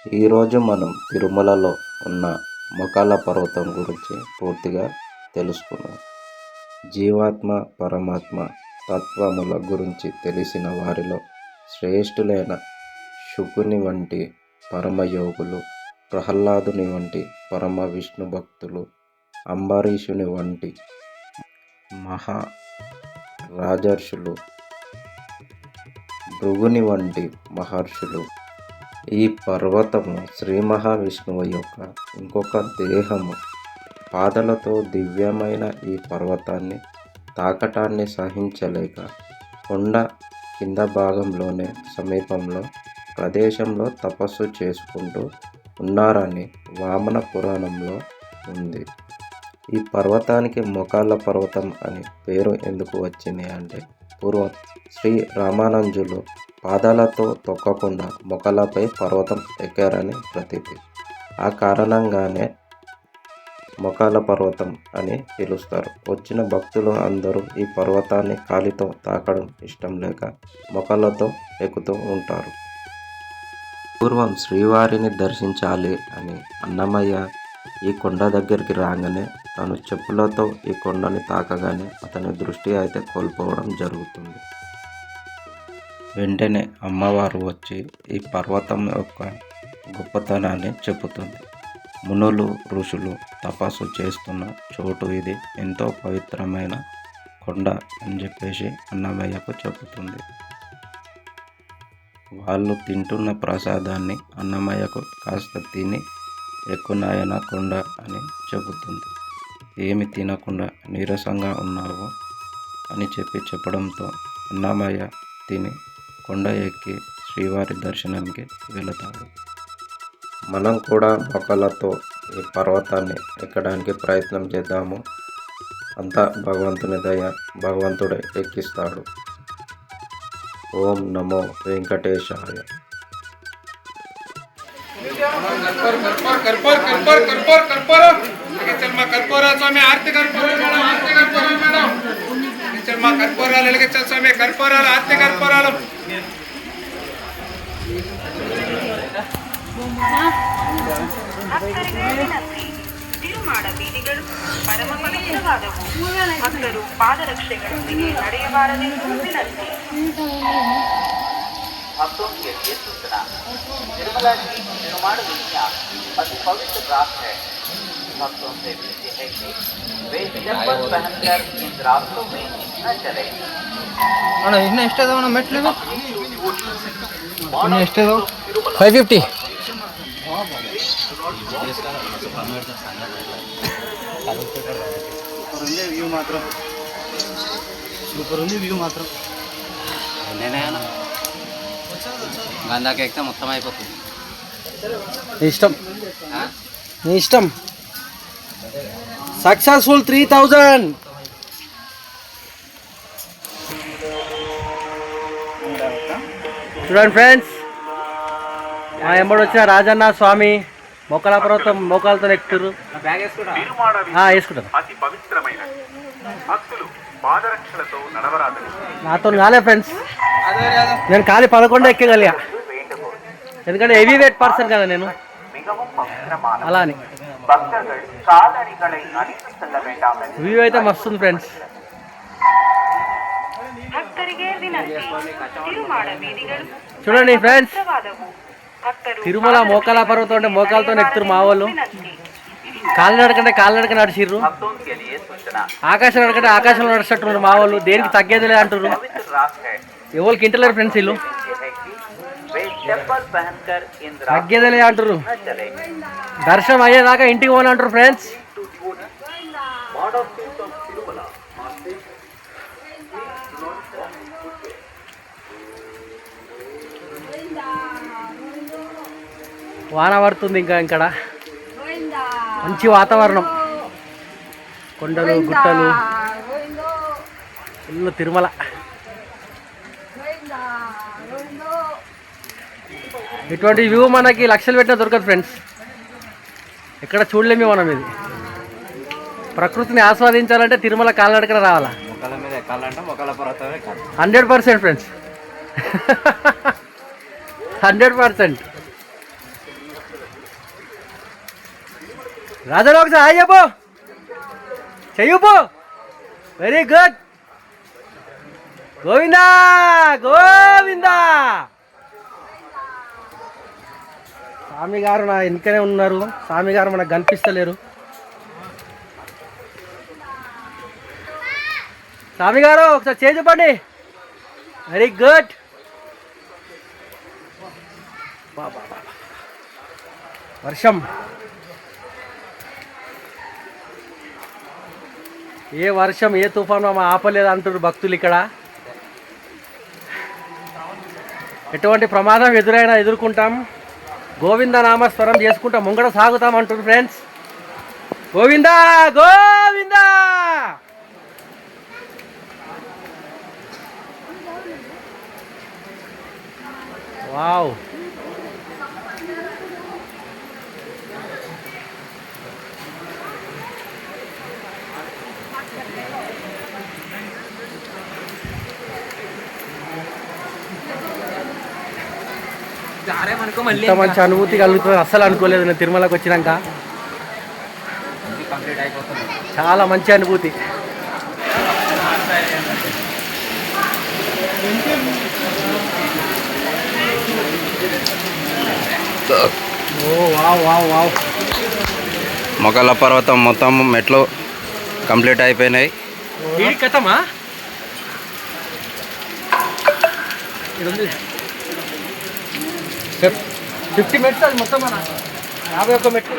ఈరోజు మనం తిరుమలలో ఉన్న మొకాల పర్వతం గురించి పూర్తిగా తెలుసుకున్నాం జీవాత్మ పరమాత్మ తత్వముల గురించి తెలిసిన వారిలో శ్రేష్ఠులైన శుకుని వంటి పరమయోగులు ప్రహ్లాదుని వంటి పరమ విష్ణు భక్తులు అంబరీషుని వంటి మహా రాజర్షులు భృగుని వంటి మహర్షులు ఈ పర్వతము శ్రీ మహావిష్ణువు యొక్క ఇంకొక దేహము. పాదలతో దివ్యమైన ఈ పర్వతాన్ని తాకటాన్ని సహించలేక కొండ కింద భాగంలోనే సమీపంలో ప్రదేశంలో తపస్సు చేసుకుంటూ ఉన్నారని వామన పురాణంలో ఉంది. ఈ పర్వతానికి మొకాళ్ళ పర్వతం అని పేరు ఎందుకు వచ్చింది అంటే పూర్వం శ్రీ రామానంజులు పాదాలతో తొక్కకుండా మొక్కలపై పర్వతం ఎక్కారని ప్రతీతి. ఆ కారణంగానే మొకాల పర్వతం అని పిలుస్తారు. వచ్చిన భక్తులు అందరూ ఈ పర్వతాన్ని కాలితో తాకడం ఇష్టం లేక మొక్కలతో ఎక్కుతూ ఉంటారు. పూర్వం శ్రీవారిని దర్శించాలి అని అన్నమయ్య ఈ కొండ దగ్గరికి రాగానే తను చెప్పులతో ఈ కొండని తాకగానే అతని దృష్టి అయితే కోల్పోవడం జరుగుతుంది. వెంటనే అమ్మవారు వచ్చి ఈ పర్వతం యొక్క గొప్పతనాన్ని చెబుతుంది. మునులు ఋషులు తపస్సు చేస్తున్న చోటు ఇది ఎంతో పవిత్రమైన కొండ అని చెప్పేసి అన్నమయ్యకు చెబుతుంది. వాళ్ళు తింటున్న ప్రసాదాన్ని అన్నమయ్యకు కాస్త తిని ఎక్కునాయన కొండ అని చెబుతుంది. ఏమి తినకుండా నీరసంగా ఉన్నావు? అని చెప్పి చెప్పడంతో అన్నమయ్య తిని కొండ ఎక్కి శ్రీవారి దర్శనానికి వెళతాడు. మనం కూడా మొక్కలతో ఈ పర్వతాన్ని ఎక్కడానికి ప్రయత్నం చేద్దాము. అంతా భగవంతుని దయ భగవంతుడే ఎక్కిస్తాడు. ఓం నమో వెంకటేశాయ. कर्पर कर्पर कर्पर कर्पर कर्पर कर्पर चल मग कर्पोरा स्वामी आरती कर्पोर मॅडम आरती कर्पोर मॅडम चल मग कर्पोर आले लगेच चल स्वामी कर्पोर आला आरती कर्पोर आलो ತಿರುಮಾಡ ಬೀದಿಗಳು ಪರಮ ಪವಿತ್ರವಾದವು ಭಕ್ತರು ಪಾದರಕ್ಷೆಗಳೊಂದಿಗೆ ನಡೆಯಬಾರದೆಂದು ವಿನಂತಿ भक्तों के लिए सूचना। निर्मला जी निर्माण दुनिया अति पवित्र रात है। भक्तों से विनती है कि वे चप्पल पहनकर इन रास्तों में न चले। ಇನ್ನ ಎಷ್ಟಿದಾವ గందాక ఎక్కితే మొత్తం అయిపోతుంది ఇష్టం నీ ఇష్టం. సక్సెస్ఫుల్ త్రీ థౌజండ్ చూడండి ఫ్రెండ్స్ మా ఎంబడి వచ్చిన రాజన్న స్వామి మొక్కల పర్వతం మోకాలతో ఎక్కుతారు. వేసుకుంటారు అతి పవిత్రమైన. భక్తులు పాదరక్షలతో నడవరాదని. నాతో కాలే ఫ్రెండ్స్ నేను ఖాళీ పదకొండు ఎక్కగలిగా. ఎందుకంటే హెవీ వెయిట్ పర్సన్ కదా నేను. అలానే. వ్యూ అయితే మస్తు ఉంది ఫ్రెండ్స్. చూడండి ఫ్రెండ్స్. తిరుమల మోకాల పర్వతం అంటే మోకాలతో ఎక్కుతారు మా వాళ్ళు. కాలినడకంటే కాలినడక నడిచిర్రు. ఆకాశం నడకంటే ఆకాశంలో నడిచినట్టున్నారు మా వాళ్ళు. దేనికి తగ్గేది లేదంటారు ఎవరికి ఇంటలేరు ఫ్రెండ్స్ వీళ్ళు. తగ్గేదలే అంటారు దర్శనం అయ్యేదాకా ఇంటికి పోని అంటారు ఫ్రెండ్స్. వాన పడుతుంది ఇంకా ఇక్కడ మంచి వాతావరణం. కొండలు గుట్టలు. ఫుల్ తిరుమల. ఇటువంటి వ్యూ మనకి లక్షలు పెట్టినా దొరకదు ఫ్రెండ్స్ ఎక్కడ చూడలేము మనం ఇది. ప్రకృతిని ఆస్వాదించాలంటే తిరుమల కాలినడకన రావాలా? Hundred percent friends hundred percent. రాజాలో ఒకసారి హాయ్ చెప్పు. చెయ్యపు వెరీ గుడ్ గోవిందా గోవిందా. స్వామి గారు నా వెనుకనే ఉన్నారు. స్వామి గారు మనకు కనిపిస్తలేరు. స్వామి గారు ఒకసారి చేయి చెప్పండి వెరీ గుడ్ వర్షం. ఏ వర్షం ఏ తుఫాను మా ఆపలేదు అంటారు భక్తులు ఇక్కడ. ఎటువంటి ప్రమాదం ఎదురైనా ఎదుర్కొంటాం. గోవింద నామస్వరం చేసుకుంటా ముంగడ సాగుతాం అంటుంది ఫ్రెండ్స్ గోవిందా గోవిందా! వావ్. ఇంత మంచి అనుభూతి కలుగుతుంది. అస్సలు అనుకోలేదు నేను తిరుమలకి వచ్చినాక. చాలా మంచి అనుభూతి. Oh wow wow wow. మొగల పర్వతం మొత్తం మెట్లు కంప్లీట్ అయిపోయినాయి. వీడి కథమా? ఫిఫ్టీ మెట్స్ అది మొత్తం మన యాభై ఒక్క మెట్లు